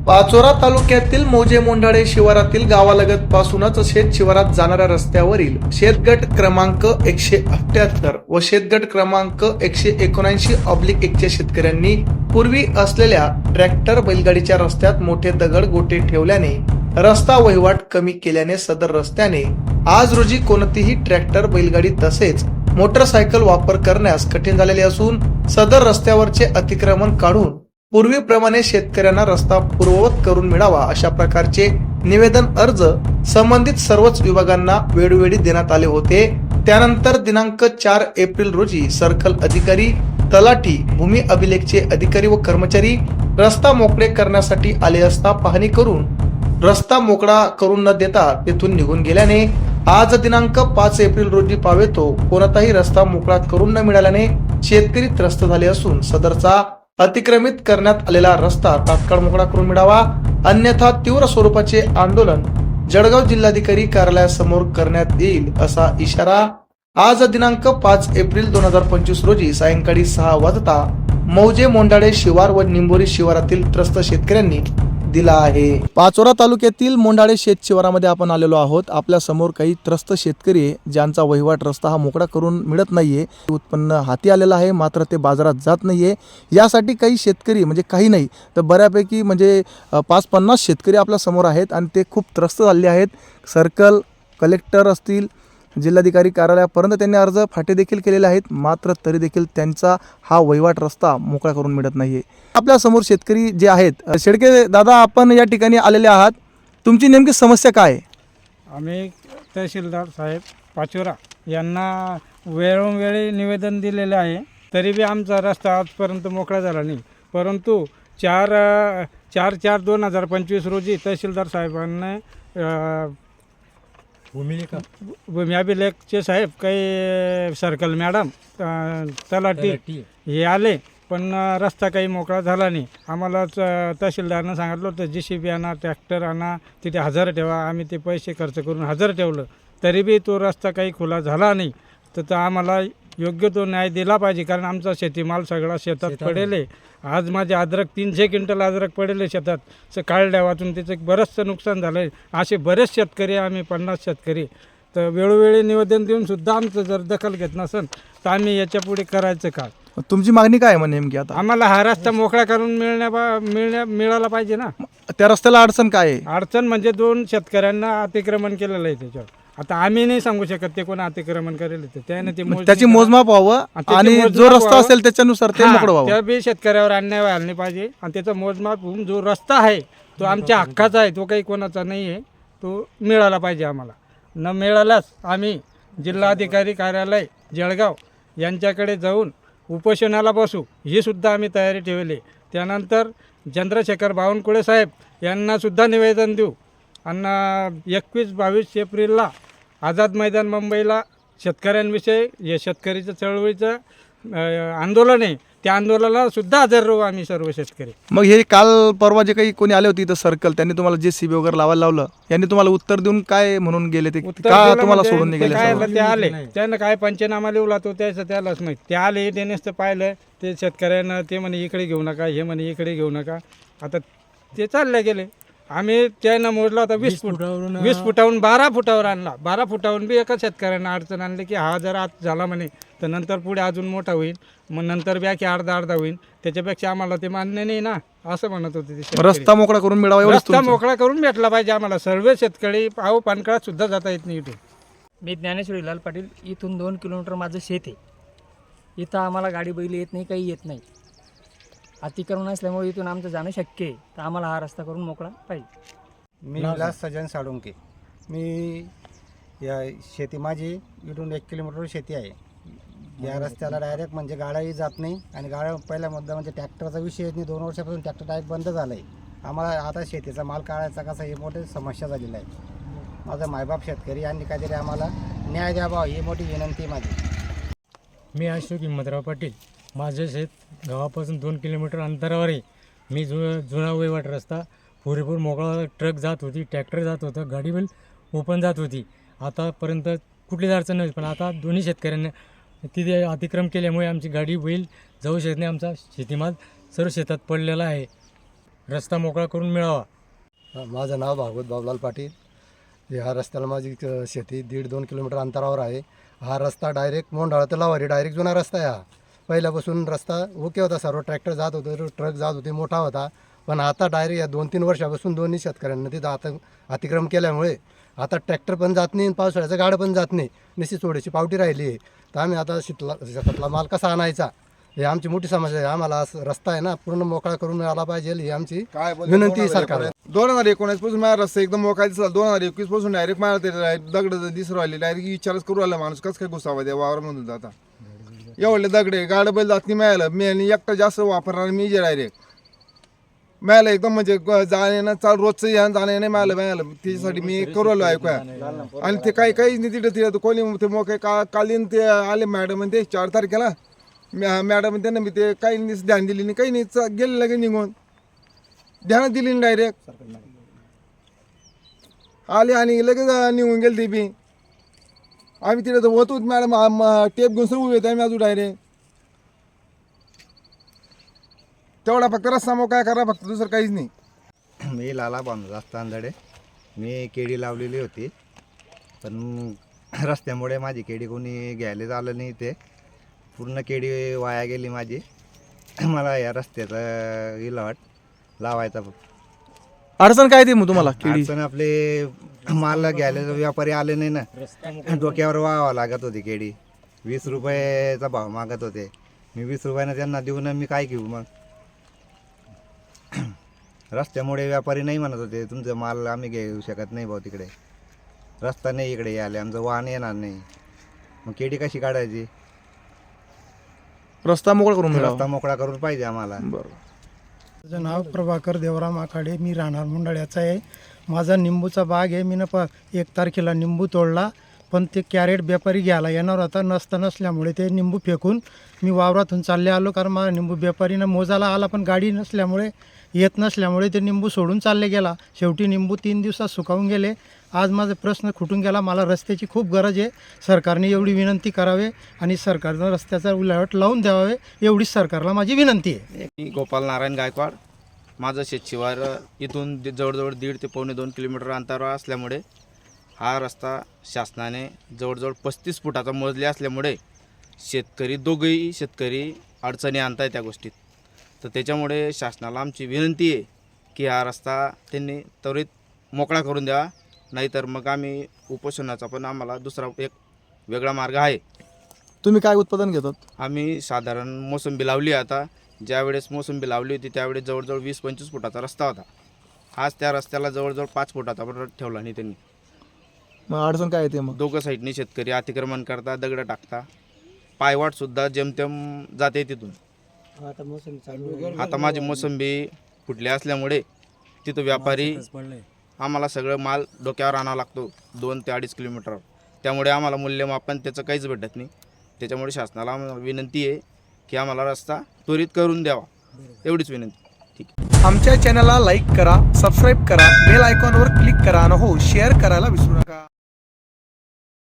पाचोरा तालुक्यातील मोजे मोंढाळे शिवारातील गावालगत पासूनच शेत शिवारात जाणाऱ्या रस्त्यावरील शेतगट क्रमांक एकशे अठ्याहत्तर व शेतगट क्रमांक एकशे एकोणऐंशी ऑब्लिक एकच्या शेतकऱ्यांनी पूर्वी असलेल्या ट्रॅक्टर बैलगाडीच्या रस्त्यात मोठे दगड गोटे ठेवल्याने रस्ता वहिवाट कमी केल्याने सदर रस्त्याने आज रोजी कोणतीही ट्रॅक्टर बैलगाडी तसेच मोटरसायकल वापर करण्यास कठीण झालेले असून सदर रस्त्यावरचे अतिक्रमण काढून पूर्वीप्रमाणे शेतकऱ्यांना रस्ता पूर्ववत करून मिळावा अशा प्रकारचे निवेदन अर्ज संबंधित सर्वच विभागांना वेळोवेळी देण्यात आले होते. त्यानंतर दिनांक चार एप्रिल रोजी सर्कल अधिकारी तलाठी भूमी अभिलेखचे अधिकारी व कर्मचारी रस्ता मोकळे करण्यासाठी आले असता पाहणी करून रस्ता मोकळा करून न देता तेथून निघून गेल्याने आज दिनांक पाच एप्रिल रोजी पावेतो कोणताही रस्ता मोकळा करून न मिळाल्याने शेतकरी त्रस्त झाले असून सदरचा अतिक्रमित करण्यात आलेला रस्ता तात्काळ मोकळा करून मिळावा. अन्यथा तीव्र स्वरूपाचे आंदोलन जळगाव जिल्हाधिकारी कार्यालयासमोर करण्यात येईल असा इशारा आज दिनांक पाच एप्रिल दोन हजार पंचवीस रोजी सायंकाळी सहा वाजता मौजे मोंडाळे शिवार व निंबोरी शिवारातील त्रस्त शेतकऱ्यांनी दिला आहे. पाचोरा तालुक्यातील मोंडाळे शेत शिवारामध्ये आपण आलेलो आहोत. आपल्यासमोर काही त्रस्त शेतकरी आहे, ज्यांचा वहिवाट रस्ता हा मोकळा करून मिळत नाहीये. उत्पन्न हाती आलेलं आहे मात्र ते बाजारात जात नाहीये. यासाठी काही शेतकरी म्हणजे काही नाही तर बऱ्यापैकी म्हणजे पाच पन्नास शेतकरी आपल्यासमोर आहेत आणि ते खूप त्रस्त झालेले आहेत. सर्कल कलेक्टर असतील जिल्हाधिकारी कार्यालयापर्यंत त्यांनी अर्ज फाटे देखील केलेले आहेत. मात्र तरी देखील त्यांचा हा वहिवाट रस्ता मोकळा करून मिळत नाहीये. आपल्यासमोर शेतकरी जे आहेत शेडके दादा आपण या ठिकाणी आलेले आहात. तुमची नेमकी समस्या काय आहे? आम्ही तहसीलदार साहेब पाचोरा यांना वेळोवेळी निवेदन दिलेले आहे. तरी बी आमचा रस्ता आजपर्यंत मोकळा झाला नाही. परंतु चार अ, चार चार दोन हजार पंचवीस रोजी तहसीलदार साहेबांना अ, भूमी अभिलेखचे साहेब काही सर्कल मॅडम अ, तलाठी हे आले पण रस्ता काही मोकळा झाला नाही. आम्हाला च- तहसीलदारनं सांगितलं होतं जी सी बी आणा ट्रॅक्टर आणा तिथे हजर ठेवा. आम्ही ते पैसे खर्च करून हजर ठेवलं. तरी बी तो रस्ता काही खुला झाला नाही. तर तो आम्हाला योग्य तो न्याय दिला पाहिजे कारण आमचा शेतीमाल सगळा शेतात पडेल आहे. आज माझे अद्रक तीनशे क्विंटल अद्रक पडेल शेतात. स- काळड्या वाचून त्याचं बरंचसं नुकसान झालं आहे असे बरेच शेतकरी आम्ही पन्नास शेतकरी. तर वेळोवेळी निवेदन देऊन सुद्धा आमचं जर दखल घेत नसेल तर आम्ही याच्यापुढे करायचं का? तुमची मागणी काय आहे मग नेमकी आता? आम्हाला हा रस्ता मोकळा करून मिळण्या मिळण्या मिळाला पाहिजे ना. त्या रस्त्याला अडचण काय आहे? अडचण म्हणजे दोन शेतकऱ्यांना अतिक्रमण केलेलं आहे त्याच्यावर. आता आम्ही नाही सांगू शकत ते कोण अतिक्रमण करेल ते. त्याने ते त्याची. मोजमाप व्हावं आणि त्याची आणि जो रस्ता व्हावं. असेल त्याच्यानुसार ते हा, मोकळं व्हावं. त्या बी शेतकऱ्यावर अन्याय व्हायला नाही पाहिजे. आणि त्याचं मोजमाप होऊन जो रस्ता आहे तो आमच्या हक्काचा आहे तो काही कोणाचा नाही आहे तो मिळाला पाहिजे आम्हाला. न मिळाल्यास आम्ही जिल्हाधिकारी कार्यालय जळगाव यांच्याकडे जाऊन उपोषणाला बसू ही सुद्धा आम्ही तयारी ठेवली. त्यानंतर चंद्रशेखर बावनकुळे साहेब यांना सुद्धा निवेदन देऊ. आणि एकवीस बावीस एप्रिलला आझाद मैदान मुंबईला शेतकऱ्यांविषयी हे शेतकरीचं चळवळीचं आंदोलन आहे. त्या आंदोलनाला सुद्धा हजर राहू आम्ही सर्व शेतकरी. मग हे काल परवा जे काही कोणी आले होते इथं सर्कल त्यांनी तुम्हाला जे सीबी वगैरे लावायला लावलं यांनी तुम्हाला उत्तर देऊन काय म्हणून गेले ते? का तुम्हाला म्हणजे सोडून गेले काय ते आले. त्यानं काय पंचनामा लिवला तो त्याचं त्यालाच माहीत. ते आले ते नुसतं पाहिलं ते शेतकऱ्यांना ते म्हणे इकडे घेऊ नका हे म्हणे इकडे घेऊ नका. आता ते चालले गेले. आम्ही त्यानं मोजला होता वीस फूट. वीस फुटाहून बारा फुटावर आणला. बारा फुटाहून बी एका शेतकऱ्यांना अडचण आणली की हा जर आत झाला म्हणे तर नंतर पुढे अजून मोठा होईल. मग नंतर बी की अर्धा अर्धा होईल. त्याच्यापेक्षा आम्हाला ते मान्य नाही ना असं म्हणत होते ते शेतकरी. रस्ता मोकळा करून मिळावा एवढंच रस्ता तुमचं. मोकळा करून भेटला पाहिजे आम्हाला. सर्व शेतकरी पाव पानकाळात सुद्धा जाता येत नाही इथे. मी ज्ञानेश्वर हिलाल पाटील इथून दोन किलोमीटर माझं शेत आहे. इथं आम्हाला गाडी बैल येत नाही काही येत नाही. अतिक्रमण असल्यामुळे इथून आमचं जाणं शक्य आहे. तर आम्हाला हा रस्ता करून मोकळा पाहिजे. मी विलास सजन साळुंके. मी या शेती माझी इथून एक किलोमीटर शेती आहे. या रस्त्याला डायरेक्ट म्हणजे गाड्याही जात नाही आणि गाड्या पहिला मुद्दा म्हणजे ट्रॅक्टरचा विषय येत नाही. दोन वर्षापासून ट्रॅक्टर डायरेक्ट बंद झालं आहे आम्हाला आता शेतीचा माल काढायचा कसा ही मोठी समस्या झालेली आहे. माझा मायबाप शेतकरी यांनी काहीतरी आम्हाला न्याय द्यावा ही मोठी विनंती आहे माझी. मी अशोक हिम्मतराव पाटील. माझं शेत गावापासून दोन किलोमीटर अंतरावर आहे मी जु जुना वहिवाट रस्ता पुरेपूर मोकळा ट्रक जात होती ट्रॅक्टर जात होतं गाडी बैल ओपन जात होती. आतापर्यंत कुठलीच अडचण नाही पण आता दोन्ही शेतकऱ्यांना तिथे अतिक्रम केल्यामुळे आमची गाडी बैल जाऊ शकत नाही आमचा शेतीमाल सर्व शेतात पडलेला आहे. रस्ता मोकळा करून मिळावा. माझं नाव भागवत बाबलाल पाटील. ह्या रस्त्याला माझी शेती दीड दोन किलोमीटर अंतरावर आहे. हा रस्ता डायरेक्ट मोंढाळा तलावारी डायरेक्ट जुना रस्ता आहे हा. पहिल्यापासून रस्ता ओके होता सर्व. ट्रॅक्टर जात होते ट्रक जात होते मोठा होता. पण आता डायरेक्ट या दोन तीन वर्षापासून दोन्ही शेतकऱ्यांना तिथं आता अतिक्रम केल्यामुळे आता ट्रॅक्टर पण जात नाही आणि पावसाळ्याचं गाडं पण जात नाही. निश्चित थोडीशी पावटी राहिली आहे. तर आम्ही आता शेतला शेतातला माल कसा आणायचा? हे आमची मोठी समस्या आहे. आम्हाला रस्ता आहे ना पूर्ण मोकळा करून मिळाला पाहिजे ही आमची काय बोलतो विनंती आहे सरकारला. दोन हजार एकोणीसपासून माझा रस्ता एकदम मोकळा दिसला. दोन हजार एकवीसपासून डायरेक्ट मला ते दगड दिसू राहिले. डायरेक्ट विचारच करू राहिला माणूस कसं काय घुसावा त्या वावरामधून जाता एवढले दगडे गाडं बैल जात नाही मिळालं मी आणि एकटा जास्त वापरणार मी जे डायरेक्ट मिळालं एकदम म्हणजे जाणं येणं चाल रोजचं यानं जाणं येणं मिळालं मिळालं त्याच्यासाठी मी करू राहिलो ऐकूया. आणि ते काही काहीच नाही तिथं तिथं. कोणी ते मोके का कालीन ते आले मॅडम ते चार तारखेला. मॅ- मॅडम त्यांना मी ते काही नाही ध्यान दिली नाही काही नाही. च- गेले लगे निघून. ध्यान दिली नाही डायरेक्ट आले आणि लगेच निघून गेले ते बी. आम्ही तिथे तर होतोच मॅडम टेप घेऊन सुरू येत आम्ही अजून डायरेक्ट तेवढा फक्त रस्ता मग काय करा फक्त दुसरं काहीच नाही. मी लाला बांधला तांदळे मी केळी लावलेली होती पण रस्त्यामुळे माझी केळी कोणी घ्यायला आलं नाही ते पूर्ण केळी वाया गेली माझी. मला या रस्त्याचा इलावाट लावायचा. अडचण काय ते मग तुम्हाला केळी अडचण आपले माल घ्यायला व्यापारी आले नाही ना. डोक्यावर व्हावं लागत होती केळी वीस रुपयाचा भाव मागत होते. मी वीस रुपयानं त्यांना देऊन मी काय घेऊ मग? रस्त्यामुळे व्यापारी नाही म्हणत होते तुमचं माल आम्ही घेऊ शकत नाही भाऊ तिकडे. रस्ता नाही इकडे यायला आमचं वाहन येणार नाही. मग केळी कशी काढायची? रस्ता मोकळा करून रस्ता मोकळा करून पाहिजे आम्हाला. बरोबर. माझं नाव प्रभाकर देवराम आखाडे मी राहणार मुंडाळ्याचा आहे. माझा निंबूचा बाग आहे. मी न प एक तारखेला निंबू तोडला पण ते कॅरेट व्यापारी घ्यायला येणार होता. नसता नसल्यामुळे ते निंबू फेकून मी वावरातून चालले आलो कारण मला निंबू व्यापारीनं मोजायला आला पण गाडी नसल्यामुळे येत नसल्यामुळे ते निंबू सोडून चालले गेला. शेवटी निंबू तीन दिवसात सुकावून गेले. आज माझा प्रश्न खुटून गेला. मला रस्त्याची खूप गरज आहे. सरकारने एवढी विनंती करावे आणि सरकारनं रस्त्याचा उलावट लावून द्यावे एवढीच सरकारला माझी विनंती आहे. मी गोपाल नारायण गायकवाड. माझं शेतशिवार इथून दि- जवळजवळ दीड ते पावणे दोन किलोमीटर अंतरावर असल्यामुळे हा रस्ता शासनाने जवळजवळ पस्तीस फुटाचा मोजले असल्यामुळे शेतकरी दोघंही शेतकरी अडचणी आणताय त्या गोष्टीत. तर त्याच्यामुळे शासनाला आमची विनंती आहे की हा रस्ता त्यांनी त्वरित मोकळा करून द्यावा. नाहीतर मग आम्ही उपोषणाचा पण आम्हाला दुसरा एक वेगळा मार्ग आहे. तुम्ही काय उत्पादन घेतात? आम्ही साधारण मोसंबी लावली आता. ज्यावेळेस मोसंबी लावली होती त्यावेळेस जवळजवळ वीस पंचवीस फुटाचा रस्ता होता. आज त्या रस्त्याला जवळजवळ पाच फुटाचा पण ठेवला नाही त्यांनी. मग अडचण काय येते मग? दोघं साईडनी शेतकरी अतिक्रमण करता दगडं टाकता. पायवाटसुद्धा जेमतेम जाते तिथून. आता माझी मोसंबी फुटली असल्यामुळे तिथं व्यापारी आम्हाला सगळं माल डोक्यावर आणावा लागतो दोन ते अडीच किलोमीटर. त्यामुळे आम्हाला मूल्यमापन त्याचं काहीच भेटत नाही. त्याच्यामुळे शासनाला आम्हाला विनंती आहे की आम्हाला रस्ता त्वरित करून द्यावा. एवढीच विनंती. ठीक आमच्या चॅनलला लाईक करा सबस्क्राईब करा बेल आयकॉनवर क्लिक करा आणि हो शेअर करायला विसरू नका.